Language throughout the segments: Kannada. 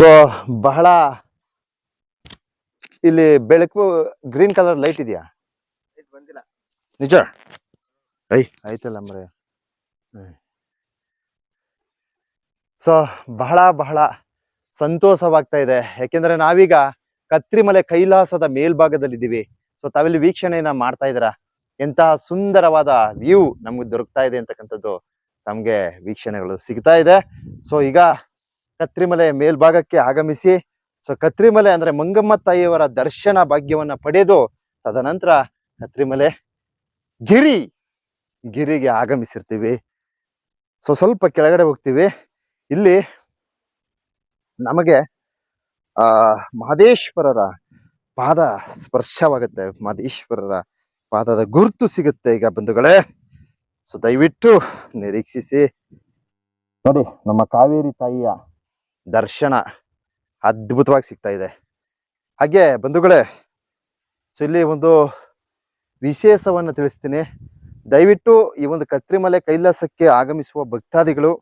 ಸೊ ಬಹಳ ಇಲ್ಲಿ ಬೆಳಕು ಗ್ರೀನ್ ಕಲರ್ ಲೈಟ್ ಇದೆಯಾ? ನಿಜ? ಐ ಆಯ್ತಲ್ಲ ಮರೆ ಸೊ ಬಹಳ ಬಹಳ ಸಂತೋಷವಾಗ್ತಾ ಇದೆ. ಯಾಕೆಂದ್ರೆ ನಾವೀಗ ಕತ್ರಿಮಲೆ ಕೈಲಾಸದ ಮೇಲ್ಭಾಗದಲ್ಲಿದ್ದೀವಿ. ಸೊ ತಾವಿಲ್ಲಿ ವೀಕ್ಷಣೆಯನ್ನ ಮಾಡ್ತಾ ಇದ್ದೀರಾ? ಎಂತಹ ಸುಂದರವಾದ ವ್ಯೂ ನಮ್ಗೆ ದೊರಕ್ತಾ ಇದೆ ಅಂತಕ್ಕಂಥದ್ದು ನಮ್ಗೆ ವೀಕ್ಷಣೆಗಳು ಸಿಗ್ತಾ ಇದೆ. ಸೊ ಈಗ ಕತ್ರಿಮಲೆ ಮೇಲ್ಭಾಗಕ್ಕೆ ಆಗಮಿಸಿ. ಸೊ ಕತ್ರಿಮಲೆ ಅಂದ್ರೆ ಮಂಗಮ್ಮ ತಾಯಿಯವರ ದರ್ಶನ ಭಾಗ್ಯವನ್ನ ಪಡೆದು, ತದನಂತರ ಕತ್ರಿಮಲೆ ಗಿರಿ, ಗಿರಿಗೆ ಆಗಮಿಸಿರ್ತೀವಿ. ಸೊ ಸ್ವಲ್ಪ ಕೆಳಗಡೆ ಹೋಗ್ತೀವಿ. ಇಲ್ಲಿ ನಮಗೆ, ಆ, ಮಹದೇಶ್ವರರ ಪಾದ ಸ್ಪರ್ಶವಾಗುತ್ತೆ. ಮಹದೇಶ್ವರರ ಪಾದದ ಗುರುತು ಸಿಗುತ್ತೆ ಈಗ ಬಂಧುಗಳೇ. ಸೊ ದಯವಿಟ್ಟು ನಿರೀಕ್ಷಿಸಿ. ನೋಡಿ, ನಮ್ಮ ಕಾವೇರಿ ತಾಯಿಯ ದರ್ಶನ ಅದ್ಭುತವಾಗಿ ಸಿಗ್ತಾ ಇದೆ. ಹಾಗೆ ಬಂಧುಗಳೇ, ಸೊ ಇಲ್ಲಿ ಒಂದು ವಿಶೇಷವನ್ನು ತಿಳಿಸ್ತೀನಿ. ದಯವಿಟ್ಟು ಈ ಒಂದು ಕತ್ರಿಮಲೆ ಕೈಲಾಸಕ್ಕೆ ಆಗಮಿಸುವ ಭಕ್ತಾದಿಗಳು,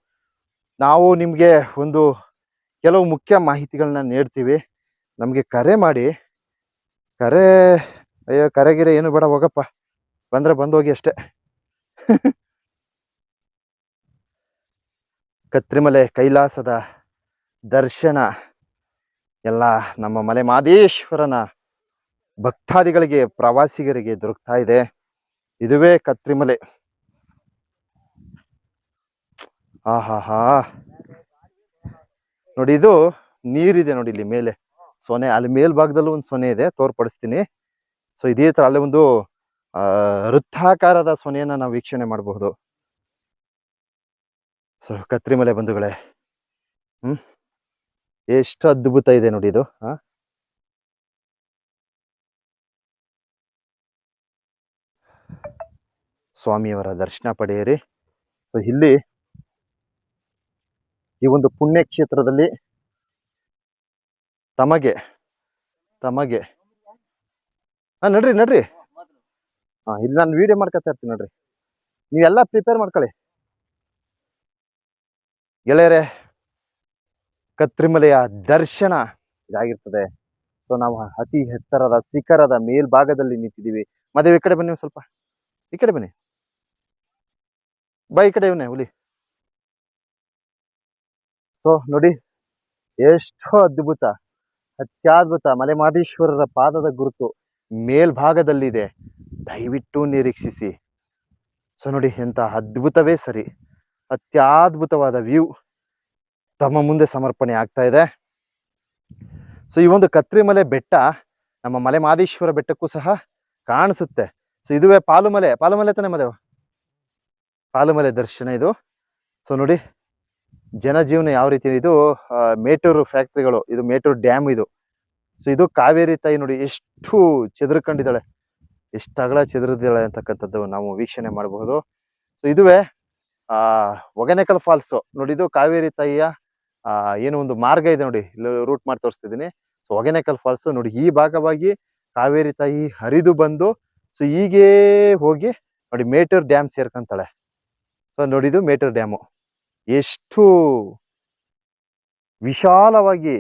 ನಾವು ನಿಮಗೆ ಒಂದು ಕೆಲವು ಮುಖ್ಯ ಮಾಹಿತಿಗಳನ್ನ ನೀಡ್ತೀವಿ. ನಮಗೆ ಕರೆ ಮಾಡಿ. ಕರೆ, ಅಯ್ಯೋ, ಕರೆಗಿರೆ ಏನು ಬೇಡ, ಹೋಗಪ್ಪ. ಬಂದ್ರೆ ಬಂದು ಹೋಗಿ ಅಷ್ಟೇ. ಕತ್ರಿಮಲೆ ಕೈಲಾಸದ ದರ್ಶನ. ಎಲ್ಲ ನಮ್ಮ ಮಲೆ ಮಾದೇಶ್ವರನ ಭಕ್ತಾದಿಗಳಿಗೆ, ಪ್ರವಾಸಿಗರಿಗೆ ದೊರಕ್ತಾ ಇದೆ. ಇದುವೇ ಕತ್ರಿಮಲೆ. ಆಹಾಹಾ. ನೋಡಿ ಇದು ನೀರಿದೆ ನೋಡಿ ಇಲ್ಲಿ ಮೇಲೆ. ಸೊನೆ, ಅಲ್ಲಿ ಮೇಲ್ಭಾಗದಲ್ಲೂ ಒಂದು ಸೊನೆ ಇದೆ, ತೋರ್ಪಡಿಸ್ತೀನಿ. ಸೊ, ಇದೇ ತರ ಅಲ್ಲಿ ಒಂದು ವೃತ್ತಾಕಾರದ ಸೊನೆಯನ್ನ ನಾವು ವೀಕ್ಷಣೆ ಮಾಡಬಹುದು. ಸೊ, ಕತ್ರಿಮಲೆ ಬಂಧುಗಳೇ. ಹ್ಮ್? ಎಷ್ಟು ಅದ್ಭುತ ಇದೆ ನೋಡಿ ಇದು, ಆ? ಸ್ವಾಮಿಯವರ ದರ್ಶನ ಪಡೆಯಿರಿ. ಸೊ ಇಲ್ಲಿ ಈ ಒಂದು ಪುಣ್ಯ ಕ್ಷೇತ್ರದಲ್ಲಿ ತಮಗೆ ತಮಗೆ ಹಾ ನಡ್ರಿ ನಡ್ರಿ. ಹಾ ಇಲ್ಲಿ ನಾನು ವಿಡಿಯೋ ಮಾಡ್ಕೊತಾ ಇರ್ತೀನಿ ನೋಡ್ರಿ. ನೀವೆಲ್ಲ ಪ್ರಿಪೇರ್ ಮಾಡ್ಕೊಳ್ಳಿ. ಗೆಳೆಯರೆ ಕತ್ರಿಮಲೆಯ ದರ್ಶನ ಇದಾಗಿರ್ತದೆ. ಸೊ ನಾವು ಅತಿ ಎತ್ತರದ ಶಿಖರದ ಮೇಲ್ಭಾಗದಲ್ಲಿ ನಿಂತಿದ್ದೀವಿ. ಮದುವೆ ಈ ಕಡೆ ಬನ್ನಿ ಸ್ವಲ್ಪ. ಈ ಕಡೆ ಬನ್ನಿ. ಬಾ, ಈ ಕಡೆ ಇವನೇ ಹುಲಿ. ಸೊ ನೋಡಿ, ಎಷ್ಟೋ ಅದ್ಭುತ, ಅತ್ಯದ್ಭುತ ಮಲೆ ಮಹದೇಶ್ವರರ ಪಾದದ ಗುರುತು ಮೇಲ್ಭಾಗದಲ್ಲಿದೆ. ದಯವಿಟ್ಟು ನಿರೀಕ್ಷಿಸಿ. ಸೊ ನೋಡಿ ಎಂತ ಅದ್ಭುತವೇ ಸರಿ. ಅತ್ಯದ್ಭುತವಾದ ವ್ಯೂ ತಮ್ಮ ಮುಂದೆ ಸಮರ್ಪಣೆ ಆಗ್ತಾ ಇದೆ. ಸೊ ಈ ಒಂದು ಕತ್ರಿಮಲೆ ಬೆಟ್ಟ ನಮ್ಮ ಮಲೆ ಮಾದೇಶ್ವರ ಬೆಟ್ಟಕ್ಕೂ ಸಹ ಕಾಣಿಸುತ್ತೆ. ಸೊ ಇದುವೇ ಪಾಲುಮಲೆ ಪಾಲುಮಲೆ ತಾನೆ ಮದೇವ? ಪಾಲುಮಲೆ ದರ್ಶನ ಇದು. ಸೊ ನೋಡಿ, ಜನಜೀವನ ಯಾವ ರೀತಿ ಇದು ಮೇಟೂರು ಫ್ಯಾಕ್ಟ್ರಿಗಳು, ಇದು ಮೇಟೂರು ಡ್ಯಾಮ್ ಇದು. ಸೊ ಇದು ಕಾವೇರಿ ತಾಯಿ ನೋಡಿ ಎಷ್ಟು ಚೆದರ್ಕೊಂಡಿದ್ದಾಳೆ. ಎಷ್ಟು ಅಗಲ ಚೆದರಿದ್ದಾಳೆ ಅಂತಕ್ಕಂಥದ್ದು ನಾವು ವೀಕ್ಷಣೆ ಮಾಡಬಹುದು. ಸೊ ಇದುವೇ, ಆ ಫಾಲ್ಸ್. ನೋಡಿ, ಇದು ಕಾವೇರಿ ತಾಯಿಯ ಆ, ಏನು ಒಂದು ಮಾರ್ಗ ಇದೆ ನೋಡಿ. ಇಲ್ಲಿ ರೂಟ್ ಮಾಡಿ ತೋರಿಸ್ತಿದ್ದೀನಿ. ಸೊ ಹೊಗೆನಕಲ್ ಫಾಲ್ಸ್ ನೋಡಿ, ಈ ಭಾಗವಾಗಿ ಕಾವೇರಿ ತಾಯಿ ಹರಿದು ಬಂದು ಸೊ ಹೀಗೆ ಹೋಗಿ ನೋಡಿ ಮೇಟರ್ ಡ್ಯಾಮ್ ಸೇರ್ಕೊಂತಾಳೆ. ಸೊ ನೋಡಿ ಇದು ಮೇಟೂರ್ ಡ್ಯಾಮು. ಎಷ್ಟು ವಿಶಾಲವಾಗಿ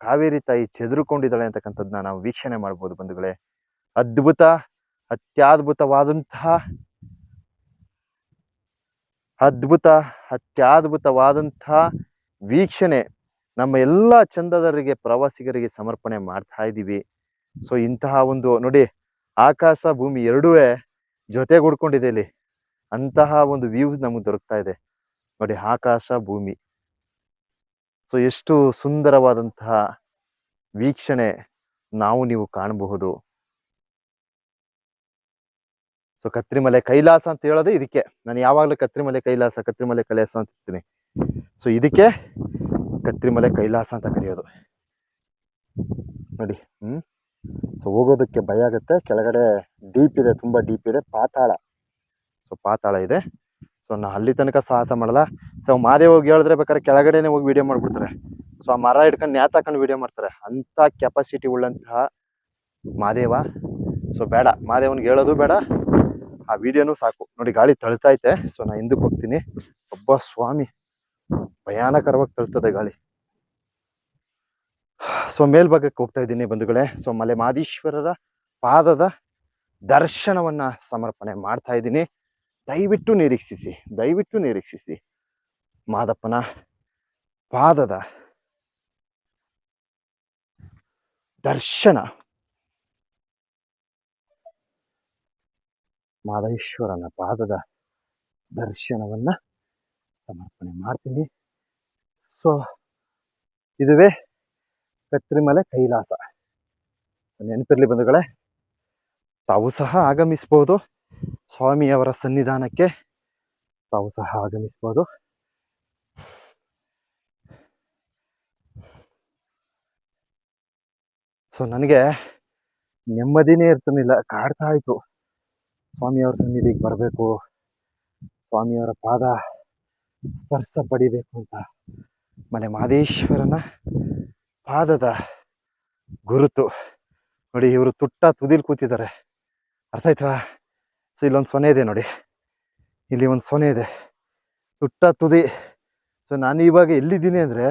ಕಾವೇರಿ ತಾಯಿ ಚೆದರುಕೊಂಡಿದ್ದಾಳೆ ಅಂತಕ್ಕಂಥದ್ದನ್ನ ನಾವು ವೀಕ್ಷಣೆ ಮಾಡ್ಬೋದು ಬಂಧುಗಳೇ. ಅದ್ಭುತ, ಅತ್ಯದ್ಭುತವಾದಂತಹ ಅದ್ಭುತ, ಅತ್ಯದ್ಭುತವಾದಂತಹ ವೀಕ್ಷಣೆ ನಮ್ಮ ಎಲ್ಲ ಚಂದದರಿಗೆ ಪ್ರವಾಸಿಗರಿಗೆ ಸಮರ್ಪಣೆ ಮಾಡ್ತಾ ಇದ್ದೀವಿ ಸೊ ಇಂತಹ ಒಂದು ನೋಡಿ ಆಕಾಶ ಭೂಮಿ ಎರಡೂ ಜೊತೆಗೂಡ್ಕೊಂಡಿದೆ ಇಲ್ಲಿ. ಅಂತಹ ಒಂದು ವ್ಯೂ ನಮಗೆ ದೊರಕ್ತಾ ಇದೆ. ನೋಡಿ ಆಕಾಶ ಭೂಮಿ. ಸೊ ಎಷ್ಟು ಸುಂದರವಾದಂತಹ ವೀಕ್ಷಣೆ ನಾವು ನೀವು ಕಾಣಬಹುದು. ಸೊ ಕತ್ರಿಮಲೆ ಕೈಲಾಸ ಅಂತ ಹೇಳೋದೇ ಇದಕ್ಕೆ. ನಾನು ಯಾವಾಗಲೂ ಕತ್ರಿಮಲೆ ಕೈಲಾಸ ಕತ್ರಿಮಲೆ ಕೈಲಾಸ ಅಂತ ಇರ್ತೀನಿ. ಸೊ ಇದಕ್ಕೆ ಕತ್ರಿಮಲೆ ಕೈಲಾಸ ಅಂತ ಕರೆಯೋದು. ನೋಡಿ ಹ್ಞೂ ಸೊ ಹೋಗೋದಕ್ಕೆ ಭಯ ಆಗುತ್ತೆ. ಕೆಳಗಡೆ ಡೀಪ್ ಇದೆ, ತುಂಬಾ ಡೀಪ್ ಇದೆ. ಪಾತಾಳ. ಸೊ ಪಾತಾಳ ಇದೆ. ಸೊ ನಾ ಅಲ್ಲಿ ತನಕ ಸಾಹಸ ಮಾಡಲ್ಲ. ಸೊ ಮಾದೇವ್ ಹೋಗಿ ಹೇಳಿದ್ರೆ ಬೇಕಾದ್ರೆ ಕೆಳಗಡೆನೆ ಹೋಗಿ ವಿಡಿಯೋ ಮಾಡಿಬಿಡ್ತಾರೆ. ಸೊ ಆ ಮರ ಹಿಡ್ಕೊಂಡು ನ್ಯಾತಾಕೊಂಡು ವಿಡಿಯೋ ಮಾಡ್ತಾರೆ. ಅಂತ ಕೆಪಾಸಿಟಿ ಉಳ್ಳಂತಹ ಮಾದೇವ ಸೊ ಬೇಡ. ಮಾದೇವನ್ಗೆ ಹೇಳೋದು ಬೇಡ. ಆ ವಿಡಿಯೋನು ಸಾಕು. ನೋಡಿ, ಗಾಳಿ ತಳಿತೈತೆ ಸೊ ನಾ ಹಿಂದಕ್ಕೆ ಹೋಗ್ತೀನಿ. ಒಬ್ಬ ಸ್ವಾಮಿ. ಭಯಾನಕರವಾಗಿ ತಳ್ತದೆ ಗಾಳಿ. ಸೊ ಮೇಲ್ಭಾಗಕ್ಕೆ ಹೋಗ್ತಾ ಇದ್ದೀನಿ ಬಂಧುಗಳೇ. ಸೊ ಮಲೆ ಮಾದೀಶ್ವರರ ಪಾದದ ದರ್ಶನವನ್ನ ಸಮರ್ಪಣೆ ಮಾಡ್ತಾ ಇದ್ದೀನಿ. ದಯವಿಟ್ಟು ನಿರೀಕ್ಷಿಸಿ ದಯವಿಟ್ಟು ನಿರೀಕ್ಷಿಸಿ. ಮಾದಪ್ಪನ ಪಾದದ ದರ್ಶನ. ಮಾದೇಶ್ವರನ ಪಾದದ ದರ್ಶನವನ್ನ ಸಮರ್ಪಣೆ ಮಾಡ್ತೀನಿ. ಸೊ ಇದುವೇ ಕತ್ರಿಮಲೆ ಕೈಲಾಸ. ನೆನಪಿರ್ಲಿ ಬಂಧುಗಳೇ, ತಾವು ಸಹ ಆಗಮಿಸ್ಬೋದು. ಸ್ವಾಮಿಯವರ ಸನ್ನಿಧಾನಕ್ಕೆ ತಾವು ಸಹ ಆಗಮಿಸ್ಬೋದು. ಸೊ ನನಗೆ ನೆಮ್ಮದಿನೇ ಇರ್ತಿರ್ಲಿಲ್ಲ, ಕಾಡ್ತಾ ಇತ್ತು. ಸ್ವಾಮಿಯವರ ಸನ್ನಿಧಿಗೆ ಬರಬೇಕು. ಸ್ವಾಮಿಯವರ ಪಾದ ಸ್ಪರ್ಶ ಪಡಿಬೇಕು ಅಂತ. ಮಲೆ ಮಹದೇಶ್ವರನ ಪಾದದ ಗುರುತು. ನೋಡಿ ಇವರು ತುಟ್ಟ ತುದಿಲ್ ಕೂತಿದ್ದಾರೆ. ಅರ್ಥ ಆಯ್ತಾ? ಸೊ ಇಲ್ಲೊಂದು ಸೊನೆ ಇದೆ ನೋಡಿ. ಇಲ್ಲಿ ಒಂದು ಸೊನೆ ಇದೆ. ತುಟ್ಟ ತುದಿ. ಸೊ ನಾನು ಇವಾಗ ಎಲ್ಲಿದ್ದೀನಿ ಅಂದರೆ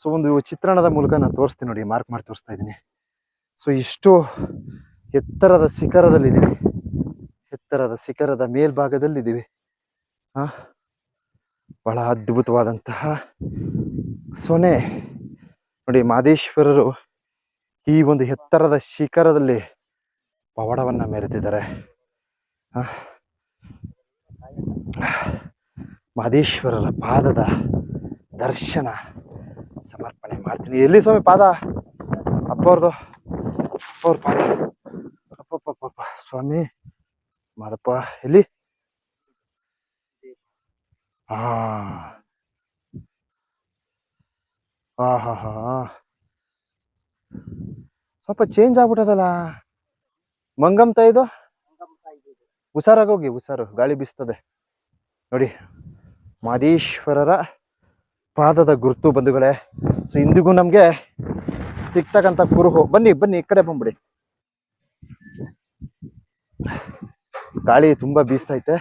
ಸೊ ಒಂದು ಚಿತ್ರಣದ ಮೂಲಕ ನಾನು ತೋರಿಸ್ತೀನಿ ನೋಡಿ ಮಾರ್ಕ್ ಮಾಡಿ ತೋರಿಸ್ತಾ ಇದ್ದೀನಿ. ಸೊ ಇಷ್ಟು ಎತ್ತರದ ಶಿಖರದಲ್ಲಿದ್ದೀನಿ. ಎತ್ತರದ ಶಿಖರದ ಮೇಲ್ಭಾಗದಲ್ಲಿದ್ದೀವಿ. ಆ ಬಹಳ ಅದ್ಭುತವಾದಂತಹ ಸೊನೆ. ನೋಡಿ, ಮಾದೇಶ್ವರರು ಈ ಒಂದು ಎತ್ತರದ ಶಿಖರದಲ್ಲಿ ಪವಾಡವನ್ನು ಮೆರೆತಿದ್ದಾರೆ ಮಾದೇಶ್ವರರ ಪಾದದ ದರ್ಶನ ಸಮರ್ಪಣೆ ಮಾಡ್ತೀನಿ. ಎಲ್ಲಿ ಸ್ವಾಮಿ ಪಾದ? ಅಪ್ಪವ್ರದು ಅಪ್ಪವ್ರ ಅಪ್ಪ ಪಾದ ಅಪ್ಪಪ್ಪ. ಸ್ವಾಮಿ, ಮಾದಪ್ಪ, ಎಲ್ಲಿ? ಸ್ವಲ್ಪ ಚೇಂಜ್ ಆಗ್ಬಿಟ್ಟದಲ್ಲ. ಮಂಗಮ್ತ ಇದು? ಹುಷಾರಾಗೋಗಿ ಹುಷಾರು. ಗಾಳಿ ಬೀಸ್ತದೆ. ನೋಡಿ, ಮಾದೇಶ್ವರರ ಪಾದದ ಗುರುತು ಬಂಧುಗಳೇ. ಸೊ ಇಂದಿಗೂ ನಮಗೆ ಸಿಗ್ತಕ್ಕಂಥ ಕುರುಹು ಬನ್ನಿ ಬನ್ನಿ, ಈ ಕಡೆ ಬಂದ್ಬಿಡಿ. ಗಾಳಿ ತುಂಬಾ ಬೀಸ್ತೈತೆ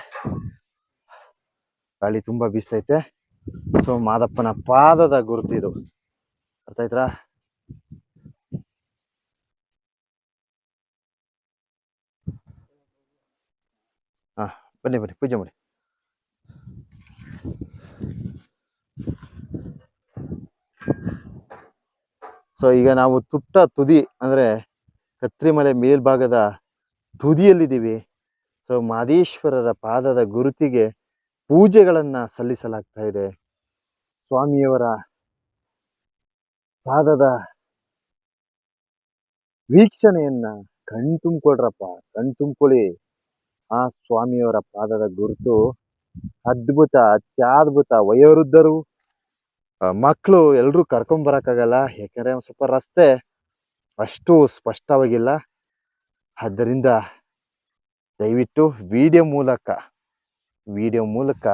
ಗಾಳಿ ತುಂಬಾ ಬೀಸ್ತೈತೆ. ಸೊ ಮಾದಪ್ಪನ ಪಾದದ ಗುರುತು ಇದು. ಅರ್ಥ ಆಯ್ತಾ ಹಾ, ಬನ್ನಿ ಬನ್ನಿ, ಪೂಜೆ ಮಾಡಿ. ಸೊ ಈಗ ನಾವು ತುಟ್ಟ ತುದಿ ಅಂದ್ರೆ ಕತ್ರಿಮಲೆ ಮೇಲ್ಭಾಗದ ತುದಿಯಲ್ಲಿದ್ದೀವಿ. ಸೊ ಮಾದೇಶ್ವರರ ಪಾದದ ಗುರುತಿಗೆ ಪೂಜೆಗಳನ್ನ ಸಲ್ಲಿಸಲಾಗ್ತಾ ಇದೆ. ಸ್ವಾಮಿಯವರ ಪಾದದ ವೀಕ್ಷಣೆಯನ್ನ ಕಣ್ ತುಂಬಿಕೊಡ್ರಪ್ಪ ಕಣ್ ತುಂಬಿಕೊಳ್ಳಿ ಆ ಸ್ವಾಮಿಯವರ ಪಾದದ ಗುರುತು ಅದ್ಭುತ, ಅತ್ಯದ್ಭುತ ವಯೋವೃದ್ಧರು ಮಕ್ಕಳು ಎಲ್ಲರೂ ಕರ್ಕೊಂಬರಕ್ಕಾಗಲ್ಲ ಯಾಕಂದ್ರೆ ಒಂದ್ ಸ್ವಲ್ಪ ರಸ್ತೆ ಅಷ್ಟು ಸ್ಪಷ್ಟವಾಗಿಲ್ಲ. ಆದ್ದರಿಂದ ದಯವಿಟ್ಟು ವಿಡಿಯೋ ಮೂಲಕ ವಿಡಿಯೋ ಮೂಲಕ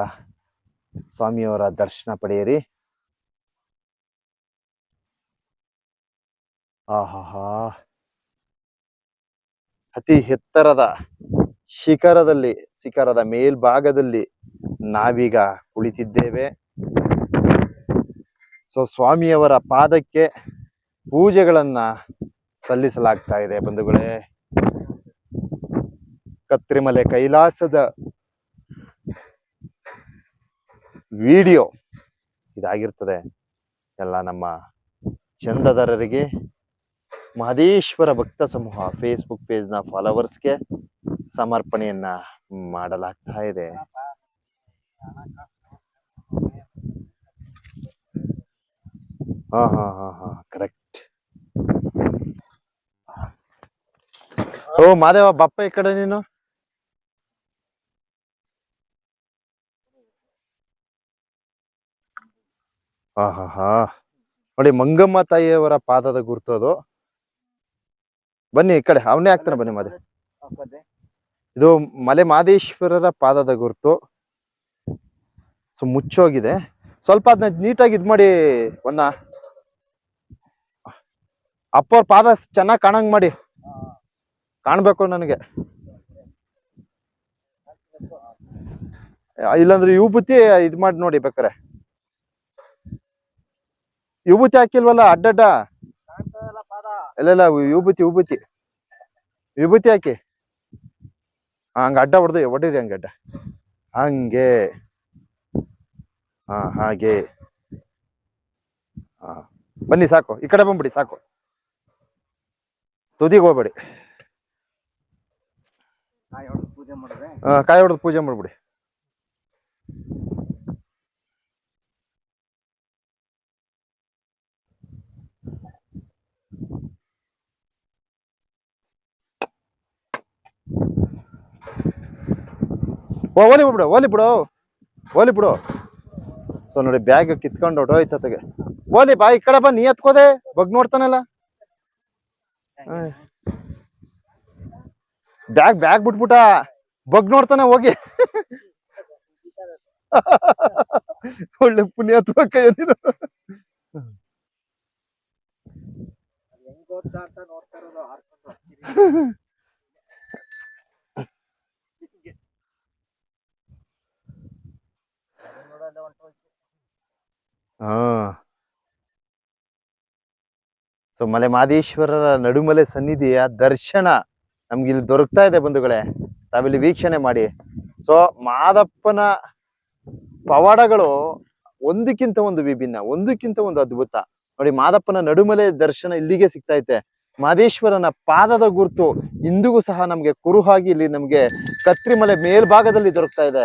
ಸ್ವಾಮಿಯವರ ದರ್ಶನ ಪಡೆಯಿರಿ. ಆಹಾಹಾ. ಅತಿ ಎತ್ತರದ ಶಿಖರದಲ್ಲಿ, ಶಿಖರದ ಮೇಲ್ಭಾಗದಲ್ಲಿ ನಾವೀಗ ಕುಳಿತಿದ್ದೇವೆ. ಸೊ ಸ್ವಾಮಿಯವರ ಪಾದಕ್ಕೆ ಪೂಜೆಗಳನ್ನ ಸಲ್ಲಿಸಲಾಗ್ತಾ ಇದೆ ಬಂಧುಗಳೇ. ಕತ್ರಿಮಲೆ ಕೈಲಾಸದ ವಿಡಿಯೋ ಇದಾಗಿರ್ತದೆ. ಎಲ್ಲ ನಮ್ಮ ಚಂದದಾರರಿಗೆ, ಮಹದೇಶ್ವರ ಭಕ್ತ ಸಮೂಹ ಫೇಸ್ಬುಕ್ ಪೇಜ್ನ ಫಾಲೋವರ್ಸ್ಗೆ ಸಮರ್ಪಣೆಯನ್ನ ಮಾಡಲಾಗ್ತಾ ಇದೆ. ಹಾ ಹಾ ಹಾ ಹಾ ಕರೆಕ್ಟ್ ಓ, ಮಾದೇವ, ಬಪ್ಪ ಈ ಕಡೆ ನೀನು? ಹಾ ಹಾ ಹಾ ನೋಡಿ, ಮಂಗಮ್ಮ ತಾಯಿಯವರ ಪಾದದ ಗುರುತು ಅದು. ಬನ್ನಿ ಈ ಕಡೆ, ಅವನೇ ಆಗ್ತಾನೆ ಬನ್ನಿ ಮಾದೇ. ಇದು ಮಲೆ ಮಾದೇಶ್ವರರ ಪಾದದ ಗುರುತು. ಸೊ, ಮುಚ್ಚೋಗಿದೆ. ಸ್ವಲ್ಪ ಅದನ್ನ ನೀಟಾಗಿ ಇದು ಮಾಡಿ, ಒನ್ನ. ಅಪ್ಪವ್ರ ಪಾದ ಚೆನ್ನಾಗಿ ಕಾಣಂಗ್ ಮಾಡಿ. ಕಾಣ್ಬೇಕು ನನಗೆ. ಇಲ್ಲಾಂದ್ರೆ ಇಲ್ಲಾಂದ್ರೆ ವಿಭೂತಿ ಇದ್ ಮಾಡಿ ನೋಡಿ ಬೇಕಾರೆ ವಿಭೂತಿ ಹಾಕಿಲ್ವಲ್ಲ ಅಡ್ಡಡ್ಡ? ಇಲ್ಲ ಇಲ್ಲ ವಿಭೂತಿ ವಿಭೂತಿ. ವಿಭೂತಿ ಹಾಕಿ. ಹಂಗ ಅಡ್ಡ ಹೊಡೆದು ಹೊಡೀರಿ ಹಂಗ ಅಡ್ಡ. ಹಂಗೆ. ಹಾ ಹಾಗೆ. ಹಾ ಬನ್ನಿ ಸಾಕು. ಈ ಕಡೆ ಬಂದ್ಬಿಡಿ ಸಾಕು. ತುದಿಗೆ ಹೋಗ್ಬೇಡಿ. ಕಾಯಿ ಹೊಡೆದು ಪೂಜೆ ಮಾಡ್ಬಿಡಿ. ಓ ಓಲಿ ಬಿಡು ಓಲಿ ಬಿಡು ಓಲಿ ಬಿಡು. ಸೊ ನೋಡಿ ಬ್ಯಾಗ್ ಕಿತ್ಕೊಂಡು ಹೊಟ್ಟೋಯ್ತತೆಗೆ ಓಲಿ ಬಾ, ಈ ಕಡೆ ಬಾ, ನೀ ಎತ್ಕೋದೆ? ಬಗ್ ನೋಡ್ತಾನಲ್ಲ. ಬ್ಯಾಗ್ ಬ್ಯಾಗ್ ಬಿಟ್ಬಿಟ್ಟ. ಬಗ್ ನೋಡ್ತಾನೆ, ಹೋಗಿ. ಒಳ್ಳೆ ಪುಣ್ಯ ಅಥವಾ ಓದ್ತಾ ಹಾ. ಸೊ ಮಲೆ ಮಾದೇಶ್ವರರ ನಡುಮಲೆ ಸನ್ನಿಧಿಯ ದರ್ಶನ ನಮ್ಗೆ ಇಲ್ಲಿ ದೊರಕ್ತಾ ಇದೆ ಬಂಧುಗಳೇ. ತಾವಿಲ್ಲಿ ವೀಕ್ಷಣೆ ಮಾಡಿ. ಸೊ ಮಾದಪ್ಪನ ಪವಾಡಗಳು ಒಂದಕ್ಕಿಂತ ಒಂದು ವಿಭಿನ್ನ, ಒಂದಕ್ಕಿಂತ ಒಂದು ಅದ್ಭುತ. ನೋಡಿ, ಮಾದಪ್ಪನ ನಡುಮಲೆ ದರ್ಶನ ಇಲ್ಲಿಗೆ ಸಿಗ್ತಾ ಐತೆ. ಮಾದೇಶ್ವರನ ಪಾದದ ಗುರುತು ಇಂದಿಗೂ ಸಹ ನಮ್ಗೆ ಕುರುಹಾಗಿ ಇಲ್ಲಿ ನಮ್ಗೆ ಕತ್ರಿಮಲೆ ಮೇಲ್ಭಾಗದಲ್ಲಿ ದೊರಕ್ತಾ ಇದೆ.